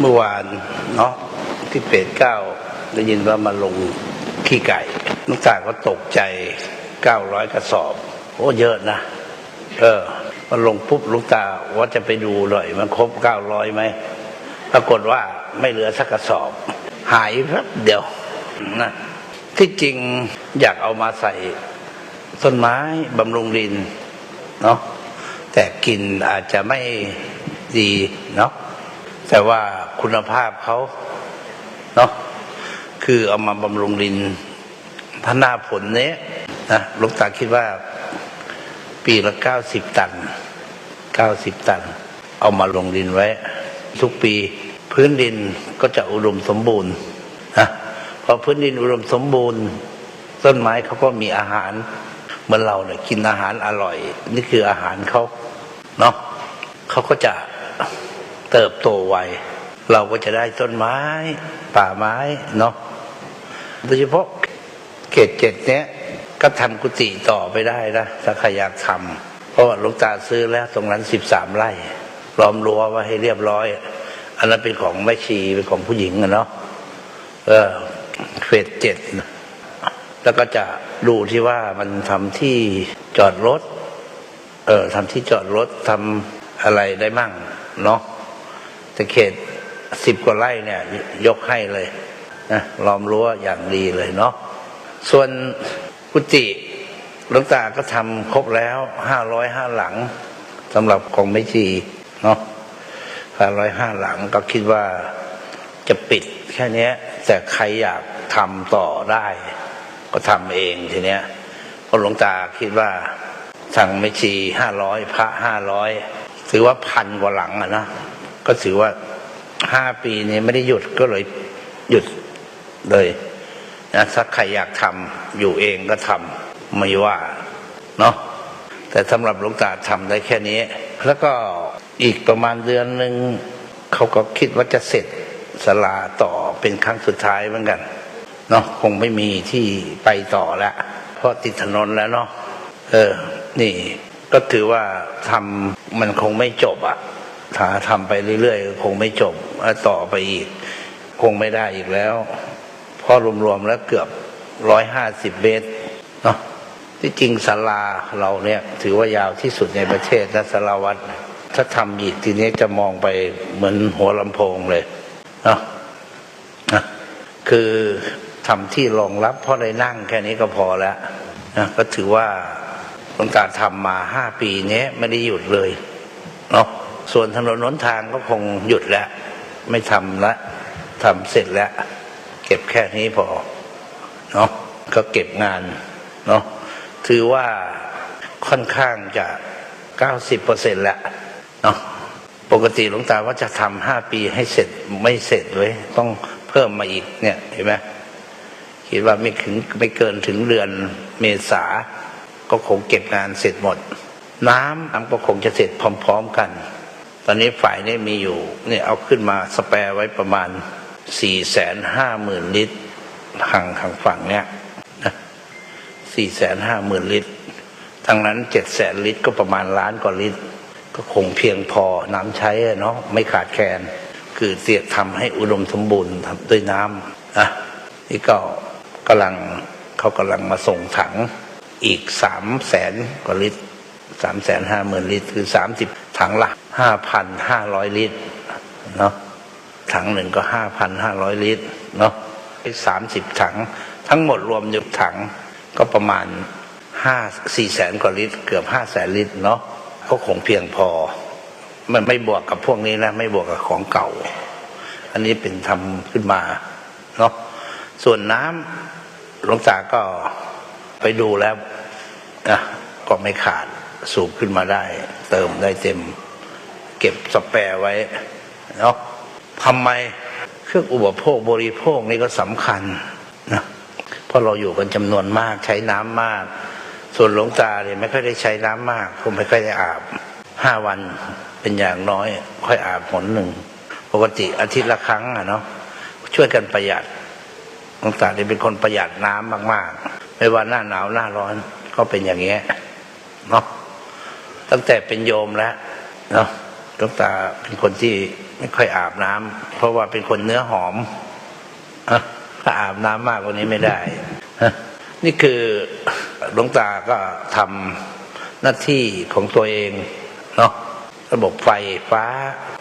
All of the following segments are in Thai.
เมื่อวานเนาะที่เป็ดเก้าได้ยินว่ามาลงขี้ไก่ลูกตาก็ตกใจเก้าร้อยกระสอบ โอ้เยอะนะ เออมาลงปุ๊บลูกตาว่าจะไปดูหน่อย มันครบเก้าร้อยไหมปรากฏว่าไม่เหลือสักกระสอบ หายแป๊บเดียวนะที่จริงอยากเอามาใส่ต้นไม้บำรุงดินเนาะแต่กลินอาจจะไม่ดีเนาะ แต่ว่าคุณภาพเขาเนาะคือเอามาบำรุงดินถ้าหน้าผลเนี้ยนะลูกตาคิดว่า ปีละเก้าสิบตันเก้าสิบตัน เอามาลงดินไว้ ทุกปีพื้นดินก็จะอุดมสมบูรณ์นะพอพื้นดินอุดมสมบูรณ์ ต้นไม้เขาก็มีอาหาร เหมือนเราเนี่ยกินอาหารอร่อย นี่คืออาหารเขาเนาะเขาก็จะ เติบโตไวเราก็จะได้ต้นไม้ ป่าไม้เนาะโดยเฉพาะเขตเจ็ดเนี้ยก็ทำกุฏิต่อไปได้นะถ้าใครอยากทำเพราะว่าหลวงตาซื้อแล้วตรงนั้นสิบสามไร่ล้อมรั้วไว้ให้เรียบร้อย อันนั้นเป็นของแม่ชีเป็นของผู้หญิงอะเนาะเออเฟสเจ็ดแล้วก็จะดูที่ว่ามันทำที่จอดรถ เออทำที่จอดรถทำอะไรได้มั่งเนาะ แต่เขตสิบกว่าไร่เนี่ย ยกให้เลยนะล้อมรั้วอย่างดีเลยเนาะส่วนกุฏิหลวงตาก็ทำครบแล้วห้าร้อยห้าหลังสำหรับของไม่ชีเนาะห้าร้อยห้าหลังก็คิดว่าจะปิดแค่นี้แต่ใครอยากทำต่อได้ ก็ทำเองทีเนี้ยเพราะหลวงตาคิดว่าสั่งไม่ชีห้าร้อยพระห้าร้อยถือว่าพันกว่าหลังอะนะ ก็ถือว่าห้าปีนี้ไม่ได้หยุดก็เลยหยุดเลยนะถ้าใครอยากทำอยู่เองก็ทำไม่ว่าเนาะแต่สำหรับหลวงตาทำได้แค่นี้ แล้วก็อีกประมาณเดือนหนึ่งเขาก็คิดว่าจะเสร็จสลาต่อเป็นครั้งสุดท้ายเหมือนกันเนาะคงไม่มีที่ไปต่อแล้วเพราะติดถนนแล้วเนาะเออ นี่ ก็ถือว่าทำมันคงไม่จบอะ ถ้าทำไปเรื่อยๆ คงไม่จบต่อไปอีก คงไม่ได้อีกแล้วเพราะรวมๆแล้วเกือบร้อยห้าสิบเมตรเนาะที่จริงศาลาเราเนี่ย ถือว่ายาวที่สุดในประเทศนะศาลาวัดถ้าทำอีกทีนี้จะมองไปเหมือนหัวลำโพงเลยเนาะนะคือทำที่รองรับเพราะได้นั่งแค่นี้ก็พอแล้วนะก็ถือว่าหลวงตาทำมาห้าปีนี้ไม่ได้หยุดเลยเนาะ ส่วนถนนหนทางก็คงหยุดแล้ว ไม่ทำละทำเสร็จแล้ว เก็บแค่นี้พอเนาะก็เก็บงานเนาะถือว่าค่อนข้างจะเก้าสิบเปอร์เซ็นแล้วเนาะปกติหลวงตาว่าจะทำห้าปีให้เสร็จไม่เสร็จเลยต้องเพิ่มมาอีกเนี่ยเห็นไหมคิดว่าไม่ถึงไม่เกินถึงเดือนเมษาก็คงเก็บงานเสร็จหมด น้ำน้ำก็คงจะเสร็จพร้อม ๆ กัน ตอนนี้ฝ่ายนี้มีอยู่เนี่ยเอาขึ้นมาสแปรไว้ประมาณสี่แสนห้าหมื่นลิตรทางทางฝั่งเนี้ยนะสี่แสนห้าหมื่นลิตรทางนั้นเจ็ดแสนลิตรก็ประมาณล้านกว่าลิตร ก็คงเพียงพอน้ำใช้เนาะไม่ขาดแคลนคือเสียทำให้อุดมสมบูรณ์ทำด้วยน้ำนะนี่ก็กำลังเขากำลังมาส่งถังอีกสามแสนกว่าลิตร สามแสนห้าหมื่นลิตร คือสามสิบถังละห้าพันห้าร้อยลิตรเนาะถังหนึ่งก็ห้าพันห้าร้อยลิตรเนาะสามสิบถัง ทั้งหมดรวมอยู่ถังก็ประมาณห้าสี่แสนกว่าลิตร เกือบห้าแสนลิตรเนาะก็คงเพียงพอ มันไม่บวกกับพวกนี้นะ ไม่บวกกับของเก่า อันนี้เป็นทำขึ้นมาเนาะส่วนน้ำหลวงตาก็ไปดูแล้วนะก็ไม่ขาด สูบขึ้นมาได้ เติมได้เต็ม เก็บสแปร์ไว้เนาะทำไมเครื่องอุปโภคบริโภคนี่ก็สำคัญนะเพราะเราอยู่กันจำนวนมากใช้น้ำมาก ส่วนหลวงตาเนี่ยไม่ค่อยได้ใช้น้ำมากผมไม่ค่อยได้อาบห้าวันเป็นอย่างน้อย ค่อยอาบหนหนึ่งปกติอาทิตย์ละครั้งอะเนาะช่วยกันประหยัดหลวงตาเนี่ยเป็นคนประหยัดน้ำมาก ๆ ไม่ว่าหน้าหนาวหน้าร้อนก็เป็นอย่างเงี้ยเนาะ ตั้งแต่เป็นโยมแล้วเนาะหลวงตาเป็นคนที่ไม่ค่อยอาบน้ำเพราะว่าเป็นคนเนื้อหอมอะถ้าอาบน้ำมากกว่านี้ไม่ได้ฮะนี่คือหลวงตาก็ทำหน้าที่ของตัวเองเนาะระบบไฟฟ้า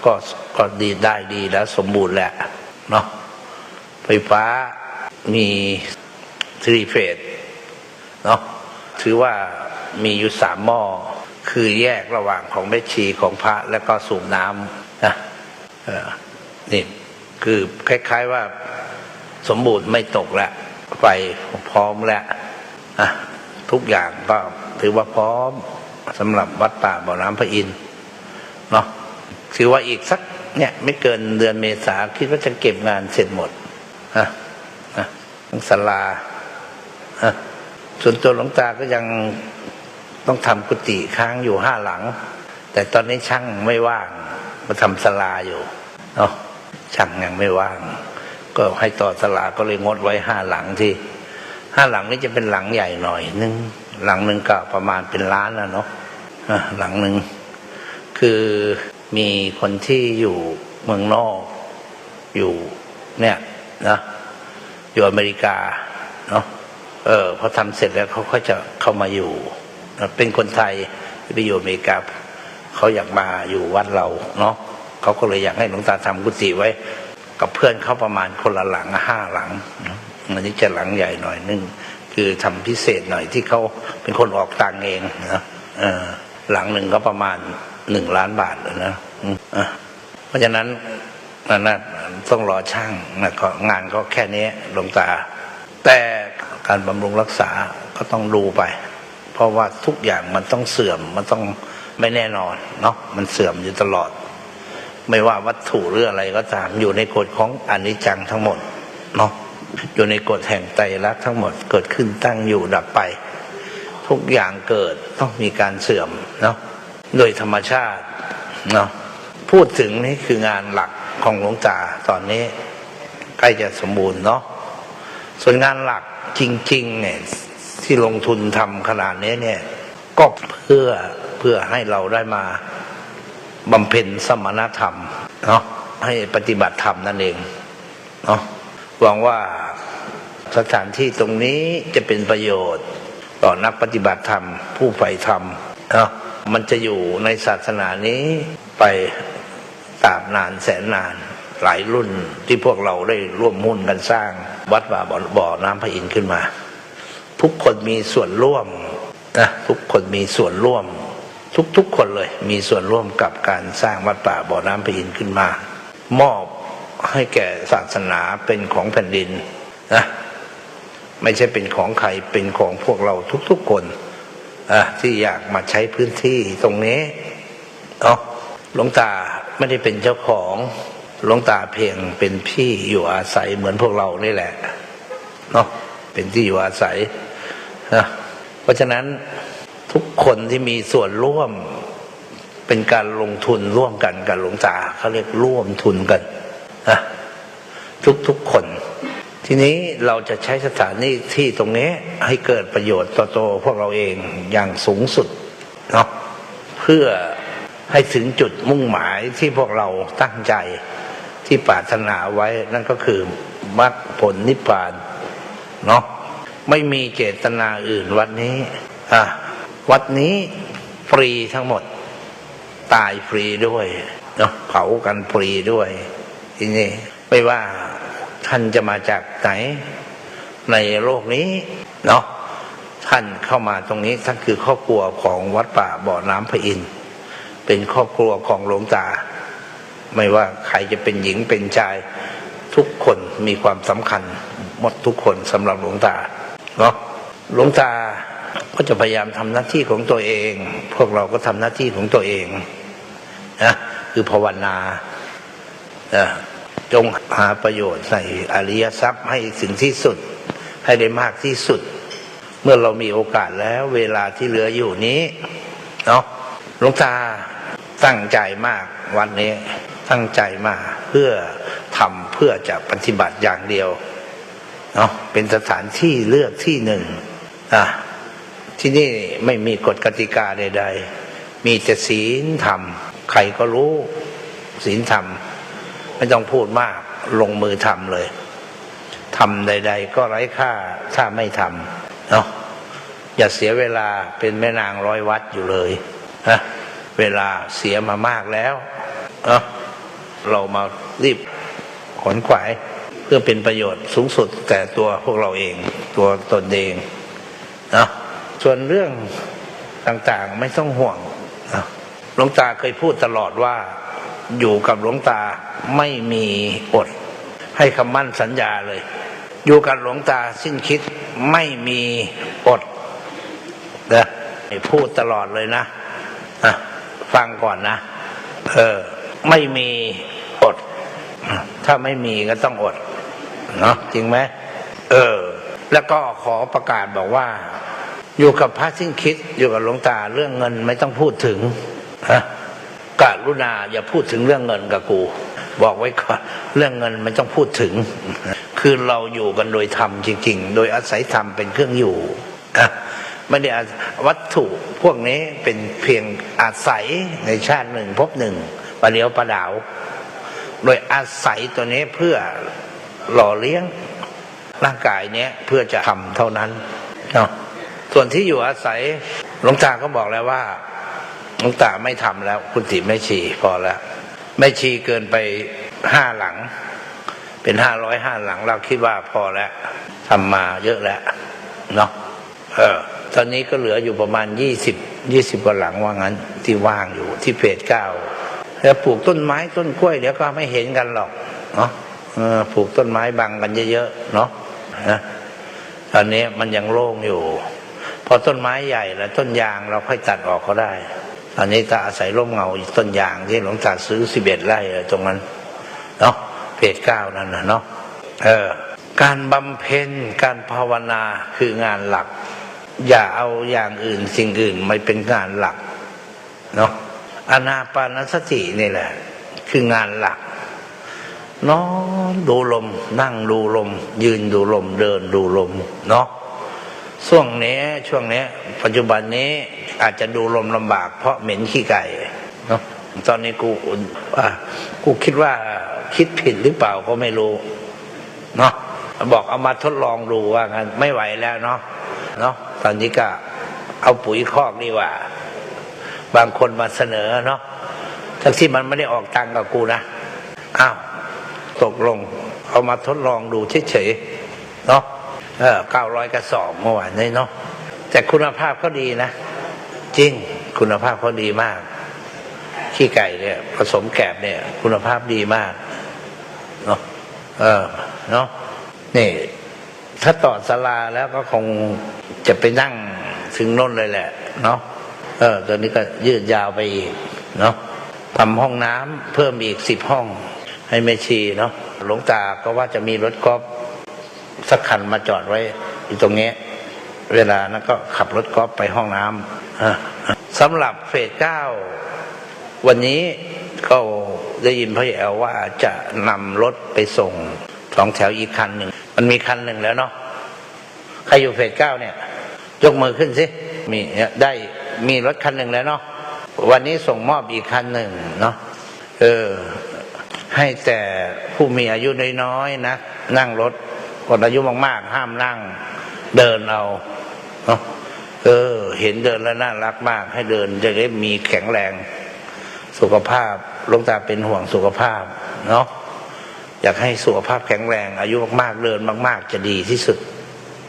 ก็ก็ดีได้ดีแล้วสมบูรณ์แหละเนาะไฟฟ้ามีทรีเฟสเนาะถือว่ามีอยู่สามหม้อ คือแยกระหว่างของแม่ชีของพระแล้วก็สูบน้ำนะนี่คือคล้าย ๆว่าสมบูรณ์ไม่ตกแล้วไฟพร้อมแล้วทุกอย่างก็ถือว่าพร้อมสำหรับวัดป่าบ่อน้ำพระอินทร์เนาะถือว่าอีกสักเนี่ยไม่เกินเดือนเมษาคิดว่าจะเก็บงานเสร็จหมดนะนะทั้งศาลาอะส่วนตัวหลวงตาก็ยัง ต้องทำกุฏิค้างอยู่ห้าหลัง แต่ตอนนี้ช่างไม่ว่างมาทำศาลาอยู่เนาะช่างยังไม่ว่าง ก็ให้ต่อศาลาก็เลยงดไว้ห้าหลังที่ห้าหลังนี้จะเป็นหลังใหญ่หน่อยนึงหลังหนึ่งก็ประมาณเป็นล้านนะเนาะอะหลังหนึ่งคือมีคนที่อยู่เมืองนอกอยู่เนี่ยนะอยู่อเมริกาเนาะเออพอทำเสร็จแล้วเขาก็จะเข้ามาอยู่ เป็นคนไทยไปอยู่อเมริกาเขาอยากมาอยู่วัดเราเนาะเขาก็เลยอยากให้หลวงตาทำกุฏิไว้ กับเพื่อนเขาประมาณคนละหลังห้าหลังอันนี้จะหลังใหญ่หน่อยนึงคือทำพิเศษหน่อยที่เขาเป็นคนออกตังเองนะหลังหนึ่งก็ประมาณหนึ่งล้านบาทนะะเพราะฉะนั้นนั่นต้องรอช่างนะงานก็แค่นี้หลวงตา แต่การบำรุงรักษาก็ต้องดูไป เพราะว่าทุกอย่างมันต้องเสื่อมมันต้องไม่แน่นอนเนาะมันเสื่อมอยู่ตลอด ไม่ว่าวัตถุหรืออะไรก็ตาม อยู่ในกฎของอนิจจังทั้งหมดเนาะอยู่ในกฎแห่งไตรลักษณ์ทั้งหมดเกิดขึ้นตั้งอยู่ดับไป ทุกอย่างเกิดต้องมีการเสื่อมเนาะโดยธรรมชาติเนาะพูดถึงนี่คืองานหลักของหลวงตาตอนนี้ใกล้จะสมบูรณ์เนาะส่วนงานหลักจริงๆเนี่ย ที่ลงทุนทำขนาดนี้เนี่ย ก็เพื่อเพื่อให้เราได้มาบำเพ็ญสมณธรรมเนาะให้ปฏิบัติธรรมนั่นเองเนาะหวังว่าสถานที่ตรงนี้จะเป็นประโยชน์ ต่อนักปฏิบัติธรรม ผู้ใฝ่ธรรมเนาะมันจะอยู่ในศาสนานี้ไปตราบนานแสนนานหลายรุ่นที่พวกเราได้ร่วมหุ้นกันสร้าง วัดป่าบ่อบ่อน้ำพระอินทร์ขึ้นมา ทุกคนมีส่วนร่วมนะทุกคนมีส่วนร่วม ทุกๆคนเลยมีส่วนร่วมกับการสร้างวัดป่าบ่อน้ำพระอินทร์ขึ้นมา มอบให้แก่ศาสนาเป็นของแผ่นดินนะไม่ใช่เป็นของใครเป็นของพวกเราทุกๆคนอะที่อยากมาใช้พื้นที่ตรงนี้เนาะหลวงตาไม่ได้เป็นเจ้าของหลวงตาเพียงเป็นพี่อยู่อาศัยเหมือนพวกเรานี่แหละเนาะเป็นที่อยู่อาศัย นะเพราะฉะนั้นทุกคนที่มีส่วนร่วมเป็นการลงทุนร่วมกันกับหลวงตาเขาเรียกร่วมทุนกันนะทุกๆคน ทีนี้เราจะใช้สถานที่ที่ตรงนี้ให้เกิดประโยชน์ต่อตัวพวกเราเองอย่างสูงสุดเนาะเพื่อให้ถึงจุดมุ่งหมายที่พวกเราตั้งใจที่ปรารถนาไว้นั่นก็คือมรรคผลนิพพานเนาะ ไม่มีเจตนาอื่นวัดนี้อะวัดนี้ฟรีทั้งหมด ตายฟรีด้วยเนาะเผากันฟรีด้วยทีนี้ไม่ว่าท่านจะมาจากไหน ในโลกนี้เนาะท่านเข้ามาตรงนี้ท่านคือครอบครัวของวัดป่าบ่อน้ำพระอินทร์เป็นครอบครัวของหลวงตา ไม่ว่าใครจะเป็นหญิงเป็นชายทุกคนมีความสำคัญหมดทุกคนสำหรับหลวงตา เนาะหลวงตาก็จะพยายามทำหน้าที่ของตัวเอง พวกเราก็ทำหน้าที่ของตัวเองนะคือภาวนานะจงหาประโยชน์ใส่อริยทรัพย์ให้ถึงที่สุด ให้ได้มากที่สุด เมื่อเรามีโอกาสแล้วเวลาที่เหลืออยู่นี้เนาะหลวงตาตั้งใจมากวันนี้ตั้งใจมาเพื่อทำเพื่อจะปฏิบัติอย่างเดียว เนาะเป็นสถานที่เลือกที่หนึ่งอะที่นี่ไม่มีกฎกติกาใด ๆ มีแต่ศีลธรรม ใครก็รู้ศีลธรรม ไม่ต้องพูดมากลงมือทำเลยทำใด ๆ ก็ไร้ค่าถ้าไม่ทำเนาะอย่าเสียเวลาเป็นแม่นางร้อยวัดอยู่เลยนะเวลาเสียมามากแล้วเนาะเรามารีบขนขวาย พื่อเป็นประโยชน์สูงสุดแก่ตัวพวกเราเอง ตัวตนเองนะส่วนเรื่องต่างๆไม่ต้องห่วงนะหลวงตาเคยพูดตลอดว่าอยู่กับหลวงตาไม่มีอด ให้คำมั่นสัญญาเลย อยู่กับหลวงตาสิ้นคิดไม่มีอดนะพูดตลอดเลยนะอะฟังก่อนนะเออไม่มีอด ถ้าไม่มีก็ต้องอด เนาะจริงไหมเออ แล้วก็ขอประกาศบอกว่า อยู่กับพระสิ้นคิดอยู่กับหลวงตาเรื่องเงินไม่ต้องพูดถึงฮะกรุณาอย่าพูดถึงเรื่องเงินกับกู บอกไว้ก่อนเรื่องเงินไม่ต้องพูดถึง คือเราอยู่กันโดยธรรมจริง ๆ โดยอาศัยธรรมเป็นเครื่องอยู่อะไม่ได้วัตถุพวกนี้เป็นเพียงอาศัยในชาติหนึ่งพบหนึ่งประเดียวประดาว โดยอาศัยตัวนี้เพื่อ หล่อเลี้ยงร่างกายเนี้ยเพื่อจะทำเท่านั้นเนาะส่วนที่อยู่อาศัยหลวงตาก็บอกแล้วว่าหลวงตาไม่ทำแล้ว คุณติไม่ชีพอแล้วไม่ชีเกินไปห้าหลัง เป็นห้าร้อยห้าหลังเราคิดว่าพอแล้วทำมาเยอะแล้วเนาะเออ ตอนนี้ก็เหลืออยู่ประมาณยี่สิบยี่สิบกว่าหลังว่างั้น ที่ว่างอยู่ที่เพจเก้าแล้วปลูกต้นไม้ต้นกล้วยเดี๋ยวก็ไม่เห็นกันหรอกเนาะ ปลูกต้นไม้บังกันเยอะๆเนาะนะตอนนี้มันยังโล่งอยู่ พอต้นไม้ใหญ่แล้วต้นยางเราค่อยตัดออกก็ได้ตอนนี้ตาอาศัยร่มเงาต้นยางที่หลวงตาซื้อสิบเอ็ดไร่ตรงนั้นเนาะเพจเก้านั่นนะเนาะเออ การบำเพ็ญการภาวนาคืองานหลัก อย่าเอาอย่างอื่นสิ่งอื่นไม่เป็นงานหลักเนาะอนาปานสตินี่แหละ คืองานหลัก นอนดูลม นั่งดูลม ยืนดูลม เดินดูลม เนาะช่วงนี้ช่วงนี้ปัจจุบันนี้อาจจะดูลมลำบาก เพราะเหม็นขี้ไก่เนาะตอนนี้กูว่ากูคิดว่าคิดผิดหรือเปล่าก็ไม่รู้เนาะบอกเอามาทดลองดูว่างั้นไม่ไหวแล้วเนาะเนาะตอนนี้ก็เอาปุ๋ยคอกดีกว่า บางคนมาเสนอเนาะทั้งที่มันไม่ได้ออกตังกับกูนะอ้าว ตกลง เอามาทดลองดูเฉยๆเนาะเออเก้าร้อยกระสอบเมื่อวานนี้เนาะแต่คุณภาพเขาดีนะ จริงคุณภาพเขาดีมาก ขี้ไก่เนี่ยผสมแกบเนี่ย คุณภาพดีมากเนาะเออเนาะนี่ ถ้าต่อสลาแล้วก็คงจะไปนั่งถึงน้นเลยแหละ เนาะเออตอนนี้ก็ยืดยาวไปอีก เนาะทำห้องน้ำเพิ่มอีกสิบห้อง ให้แม่ชีเนาะหลวงตาก็ว่าจะมีรถกอล์ฟสักคันมาจอดไว้อยู่ตรงนี้ เวลานั้นก็ขับรถกอล์ฟไปห้องน้ำสำหรับเฟสเก้าวันนี้ก็ได้ยินพ่อแอลว่าจะนำรถไปส่งสองแถวอีกคันหนึ่ง มันมีคันหนึ่งแล้วเนาะใครอยู่เฟสเก้าเนี่ย ยกมือขึ้นสิมีได้มีรถคันหนึ่งแล้วเนาะวันนี้ส่งมอบอีกคันหนึ่งเนาะเออ ให้แต่ผู้มีอายุน้อยๆนะนั่งรถคนอายุมากๆ ห้ามนั่ง เดินเอาเนาะเออ เห็นเดินแล้วน่ารักมาก ให้เดินจะได้มีแข็งแรงสุขภาพลงตาเป็นห่วงสุขภาพเนาะอยากให้สุขภาพแข็งแรง อายุมากๆ เดินมาก ๆ จะดีที่สุด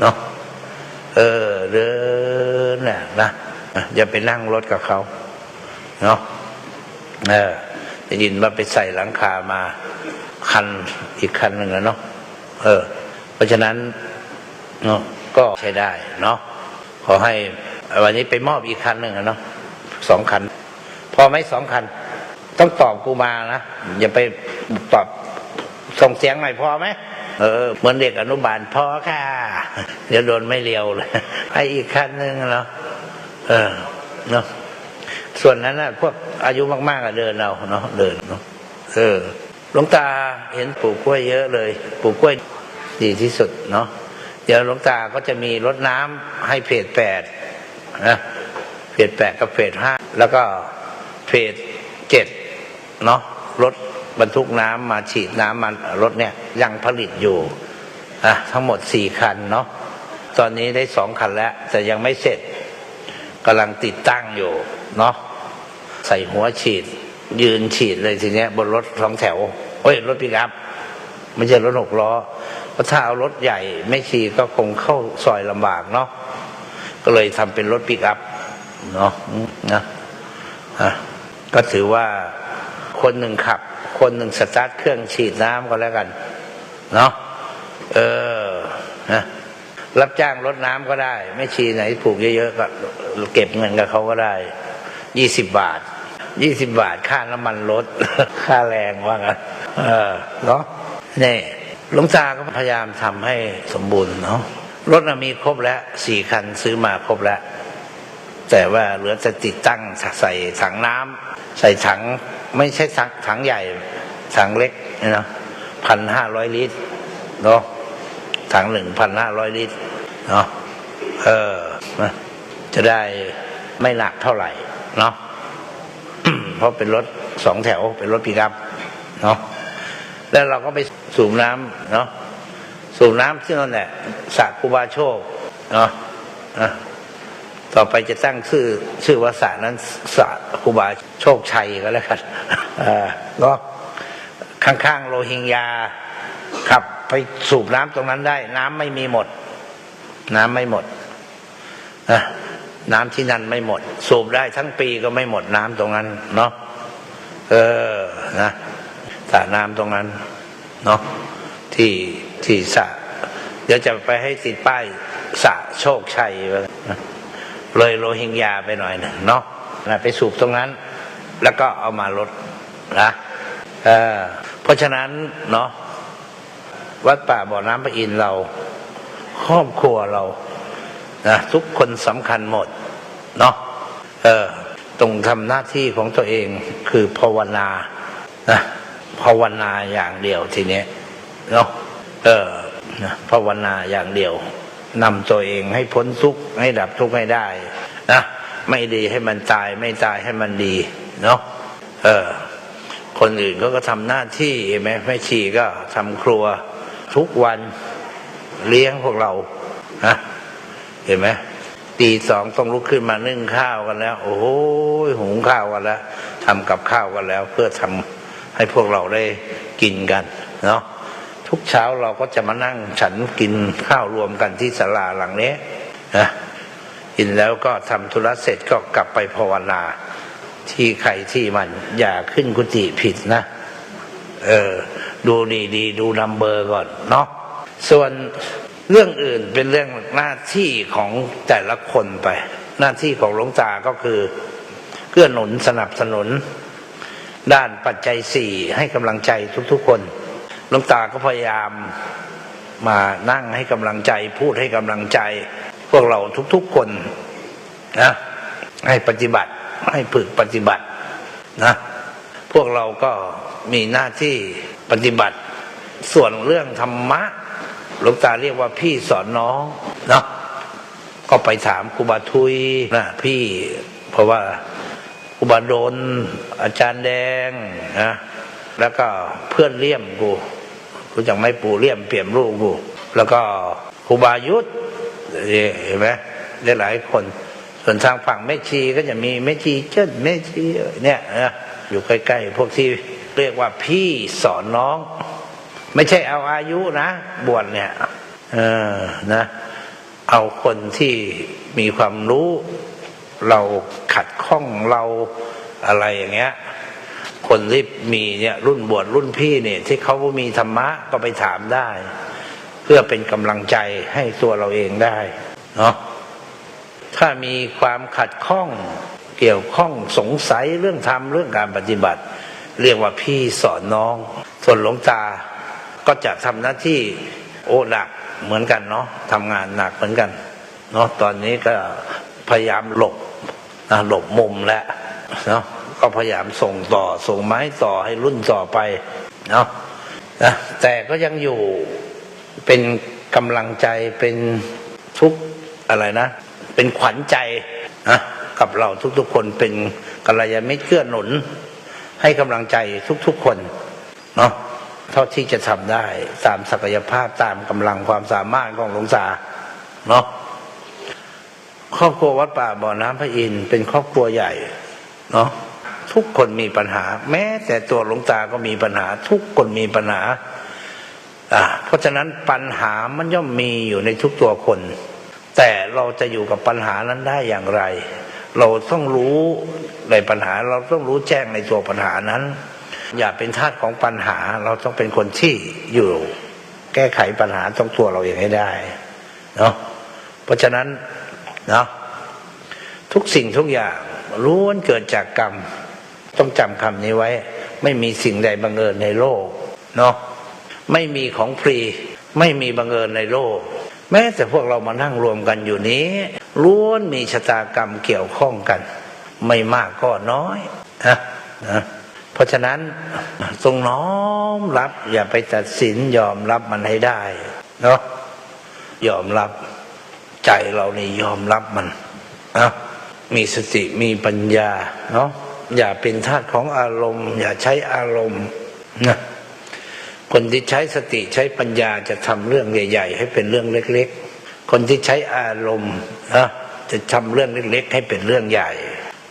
เนาะเออ เดินน่ะนะอย่าไปนั่งรถกับเขาเนาะเออ ได้ยินว่าไปใส่หลังคามา คันอีกคันหนึ่งแล้วเนาะเออ เพราะฉะนั้นเนาะก็ใช้ได้เนาะขอให้วันนี้ไปมอบอีกคันหนึ่งอะเนาะสองคัน พอไหมสองคัน ต้องตอบกูมานะ อย่าไปตอบส่งเสียงหน่อยพอไหมเออเหมือนเด็กอนุบาลพอค่ะ เดี๋ยวโดนไม่เลียวเลยให้อีกคันหนึ่งเนาะเออเนาะ ส่วนนั้นนะพวกอายุมากๆก็เดินเอาเนาะเดินเนาะเออหลวงตาเห็นปลูกกล้วยเยอะเลย ปลูกกล้วยดีที่สุดเนาะเดี๋ยวหลวงตาก็จะมีรดน้ำให้เพจแปดนะเพจแปดกับเพจห้าแล้วก็เพจเจ็ดเนาะรถบรรทุกน้ำมาฉีดน้ำมันรถเนี่ยยังผลิตอยู่อะทั้งหมดสี่คันเนาะตอนนี้ได้สองคันแล้ว แต่ยังไม่เสร็จกำลังติดตั้งอยู่เนาะ ใส่หัวฉีด ยืนฉีดเลยทีเนี้ย บนรถสองแถวเฮ้ยรถปิกอัพไม่ใช่รถหกล้อเพราะถ้าเอารถใหญ่ไม่ฉีดก็คงเข้าซอยลำบากเนาะก็เลยทำเป็นรถปิกอัพเนาะนะะก็ถือว่าคนหนึ่งขับ คนหนึ่งสตาร์ทเครื่องฉีดน้ำก็แล้วกันเนาะเออนะรับจ้างรดน้ำก็ได้ ไม่ชีไหนปลูกเยอะๆก็เก็บเงินกับเขาก็ได้ยี่สิบบาท ยี่สิบบาทค่าน้ำมันรถค่าแรงว่างั้นเออเนาะนี่หลวงตาก็พยายามทำให้สมบูรณ์เนาะรถมีครบแล้วสี่คันซื้อมาครบแล้ว แต่ว่าเหลือจะติดตั้งใส่ถังน้ำใส่ถังไม่ใช่ถังถังใหญ่ ถังเล็กนะพันห้าร้อยลิตรเนาะถังหนึ่งพันห้าร้อยลิตรเนาะเออจะได้ไม่หนักเท่าไหร่เนาะ เพราะเป็นรถสองแถวเป็นรถปิกอัพเนาะแล้วเราก็ไปสูบน้ำเนาะสูบน้ำที่นั่นแหละสระกุบาโชคเนาะต่อไปจะตั้งชื่อชื่อว่าสระนั้นสระครูบาโชคชัยก็แล้วกันเออก็ข้างๆโรฮิงญาขับไปสูบน้ำตรงนั้นได้ น้ำไม่มีหมด น้ำไม่หมดนะ น้ำที่นั่นไม่หมด สูบได้ทั้งปีก็ไม่หมดน้ำตรงนั้น เนาะเออนะสระน้ำตรงนั้น เนาะที่ที่สระเดี๋ยวจะไปให้ติดป้ายสระโชคชัยเลยโรฮิงญาไปหน่อยหนึ่งเนาะนะไปสูบตรงนั้น แล้วก็เอามาลดนะเออเพราะฉะนั้นเนาะวัดป่าบ่อน้ำพระอินเราครอบครัวเรา นะทุกคนสำคัญหมดเนาะเออตรงทำหน้าที่ของตัวเองคือภาวนานะภาวนาอย่างเดียวทีเนี้ยเนาะเออภาวนาอย่างเดียวนำตัวเองให้พ้นทุกข์ให้ดับทุกข์ให้ได้นะไม่ดีให้มันตายไม่ตายให้มันดีเนาะเออ คนอื่นเขาก็ทำหน้าที่เห็นไหมแม่ชีก็ทำครัวทุกวันเลี้ยงพวกเรานะ เห็นไหมตีสองต้องลุกขึ้นมานึ่งข้าวกันแล้ว โอ้โหหุงข้าวกันแล้วทำกับข้าวกันแล้ว เพื่อทำให้พวกเราได้กินกัน เนาะทุกเช้าเราก็จะมานั่งฉันกินข้าวรวมกันที่ศาลาหลังนี้นะกินแล้วก็ทำธุระเสร็จก็กลับไปภาวนาที่ใครที่มัน อย่าขึ้นกุฏิผิดนะ เออ ดูดีดีดูนัมเบอร์ก่อนเนาะส่วน เรื่องอื่นเป็นเรื่องหน้าที่ของแต่ละคนไป หน้าที่ของหลวงตาก็คือเกื้อหนุนสนับสนุน ด้านปัจจัยสี่ให้กำลังใจทุกๆคนหลวงตาก็พยายามมานั่งให้กำลังใจ พูดให้กำลังใจ พวกเราทุกๆคนนะให้ปฏิบัติให้ฝึกปฏิบัตินะ พวกเราก็มีหน้าที่ปฏิบัติ ส่วนเรื่องธรรมะ หลวงตาเรียกว่าพี่สอนน้องเนาะก็ไปถามครูบาทุยนะพี่ เพราะว่าครูบาโดนอาจารย์แดงนะแล้วก็เพื่อนเลี่ยมกูกูจังไม่ปู่เลี่ยมเปี่ยมลูกกูแล้วก็ครูบายุทธเห็นไหมได้หลายคน ส่วนทางฝั่งแม่ชีก็จะมีแม่ชีเจิ้นแม่ชีเนี่ยนะอยู่ใกล้ๆพวกที่เรียกว่าพี่สอนน้อง ไม่ใช่เอาอายุนะ บวชเนี่ย เออนะ เอาคนที่มีความรู้ เราขัดข้องเราอะไรอย่างเงี้ย คนที่มีเนี่ยรุ่นบวชรุ่นพี่เนี่ย ที่เขามีธรรมะก็ไปถามได้ เพื่อเป็นกำลังใจให้ตัวเราเองได้เนาะถ้ามีความขัดข้องเกี่ยวข้องสงสัยเรื่องธรรมเรื่องการปฏิบัติ เรียกว่าพี่สอนน้อง ส่วนหลวงตา ก็จะทำหน้าที่โอหนักเหมือนกันเนาะทำงานหนักเหมือนกันเนาะตอนนี้ก็พยายามหลบนะหลบมุมแล้วเนาะก็พยายามส่งต่อส่งไม้ต่อให้รุ่นต่อไปเนาะนะแต่ก็ยังอยู่เป็นกำลังใจเป็นทุกอะไรนะ เป็นขวัญใจนะกับเราทุกๆคนเป็นกัลยาณมิตรเกื้อหนุน ให้กำลังใจทุกๆคนเนาะ เท่าที่จะทำได้ตามศักยภาพตามกำลังความสามารถของหลวงตาเนาะครอบครัววัดป่าบ่อน้ำพระอินทร์เป็นครอบครัวใหญ่เนาะทุกคนมีปัญหา แม้แต่ตัวหลวงตาก็มีปัญหา ทุกคนมีปัญหา อ่า เพราะฉะนั้นปัญหามันย่อมมีอยู่ในทุกตัวคน แต่เราจะอยู่กับปัญหานั้นได้อย่างไร เราต้องรู้ในปัญหา เราต้องรู้แจ้งในตัวปัญหานั้น อย่าเป็นทาสของปัญหา เราต้องเป็นคนที่อยู่ แก้ไขปัญหาต้องตัวเราเองให้ได้เนาะเพราะฉะนั้นเนาะทุกสิ่งทุกอย่างล้วนเกิดจากกรรม ต้องจำคำนี้ไว้ ไม่มีสิ่งใดบังเอิญในโลกเนาะไม่มีของฟรี ไม่มีบังเอิญในโลก แม้แต่พวกเรามานั่งรวมกันอยู่นี้ล้วนมีชะตากรรมเกี่ยวข้องกัน ไม่มากก็น้อยนะนะ เพราะฉะนั้นทรงน้อมรับ อย่าไปตัดสินยอมรับมันให้ได้เนาะยอมรับใจเรานี่ยอมรับมันนะมีสติมีปัญญาเนาะอย่าเป็นทาสของอารมณ์ อย่าใช้อารมณ์นะคนที่ใช้สติใช้ปัญญาจะทำเรื่องใหญ่ ๆ ให้เป็นเรื่องเล็ก ๆ คนที่ใช้อารมณ์นะจะทำเรื่องเล็ก ๆ ให้เป็นเรื่องใหญ่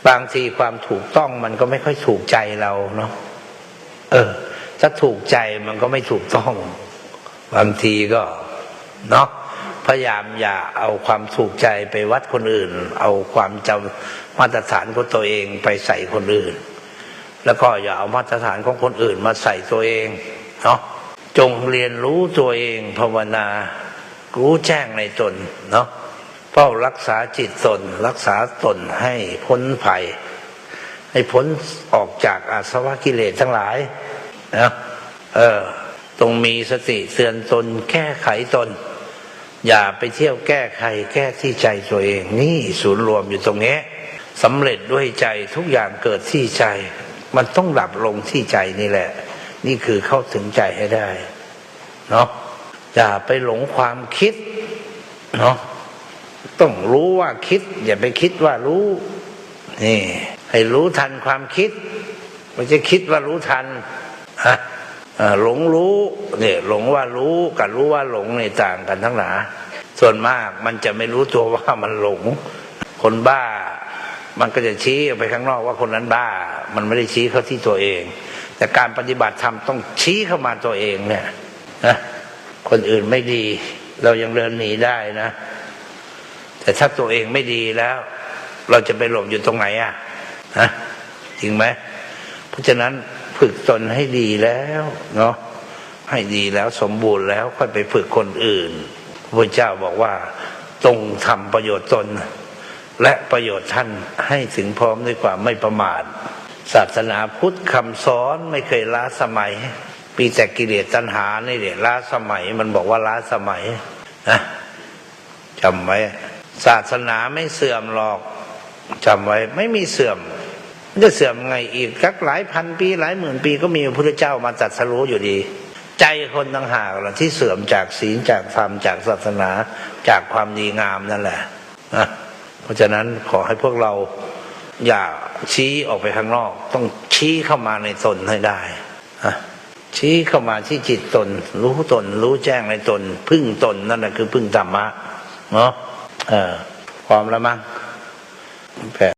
บางทีความถูกต้องมันก็ไม่ค่อยถูกใจเราเนาะเออ ถ้าถูกใจมันก็ไม่ถูกต้อง บางทีก็ เนาะพยายามอย่าเอาความถูกใจไปวัดคนอื่น เอาความจำมาตรฐานของตัวเองไปใส่คนอื่น แล้วก็อย่าเอามาตรฐานของคนอื่นมาใส่ตัวเองเนาะจงเรียนรู้ตัวเองภาวนารู้แจ้งในตนเนาะ เฝ้ารักษาจิตตน รักษาตนให้พ้นภัย ให้พ้นออกจากอาสวะกิเลสทั้งหลายนะเออต้องมีสติเตือนตน แก้ไขตน อย่าไปเที่ยวแก้ไขแก้ที่ใจตัวเอง นี่ศูนย์รวมอยู่ตรงนี้สำเร็จด้วยใจทุกอย่างเกิดที่ใจ มันต้องหลับลงที่ใจนี่แหละ นี่คือเข้าถึงใจให้ได้เนาะอย่าไปหลงความคิดเนาะ ต้องรู้ว่าคิด อย่าไปคิดว่ารู้นี่ให้รู้ทันความคิดไม่ใช่คิดว่ารู้ทันฮะหลงรู้เนี่ยหลงว่ารู้กับรู้ว่าหลงในต่างกันทั้งหลายส่วนมากมันจะไม่รู้ตัวว่ามันหลง คนบ้า มันก็จะชี้ไปข้างนอกว่าคนนั้นบ้า มันไม่ได้ชี้เข้าที่ตัวเอง แต่การปฏิบัติธรรมต้องชี้เข้ามาตัวเองเนี่ยนะคนอื่นไม่ดี เรายังเดินหนีได้นะ แต่ถ้าตัวเองไม่ดีแล้ว เราจะไปหลบอยู่ตรงไหนอะฮะจริงไหมเพราะฉะนั้นฝึกตนให้ดีแล้วเนาะให้ดีแล้วสมบูรณ์แล้วค่อยไปฝึกคนอื่นพระเจ้าบอกว่าตรงทำประโยชน์ตน และประโยชน์ท่านให้ถึงพร้อมด้วยความไม่ประมาทศาสนาพุทธคำสอนไม่เคยล้าสมัยมีแต่กิเลสตัณหานี่แหละล้าสมัย มันบอกว่าล้าสมัยนะจำไว้ ศาสนาไม่เสื่อมหรอกจำไว้ไม่มีเสื่อมจะเสื่อมไงอีกสักหลายพันปีหลายหมื่นปีก็มีพระพุทธเจ้ามาตัดสรู้อยู่ดี ใจคนต่างหากล่ะที่เสื่อมจากศีลจากธรรมจากศาสนาจากความดีงามนั่นแหละะเพราะฉะนั้นขอให้พวกเราอย่าชี้ออกไปข้างนอก ต้องชี้เข้ามาในตนให้ได้ชี้เข้ามาที่จิตตน รู้ตน รู้แจ้งในตน พึ่งตนนั่นแหละคือพึ่งธรรมะเนาะ เออพร้อมแล้วมั้งแป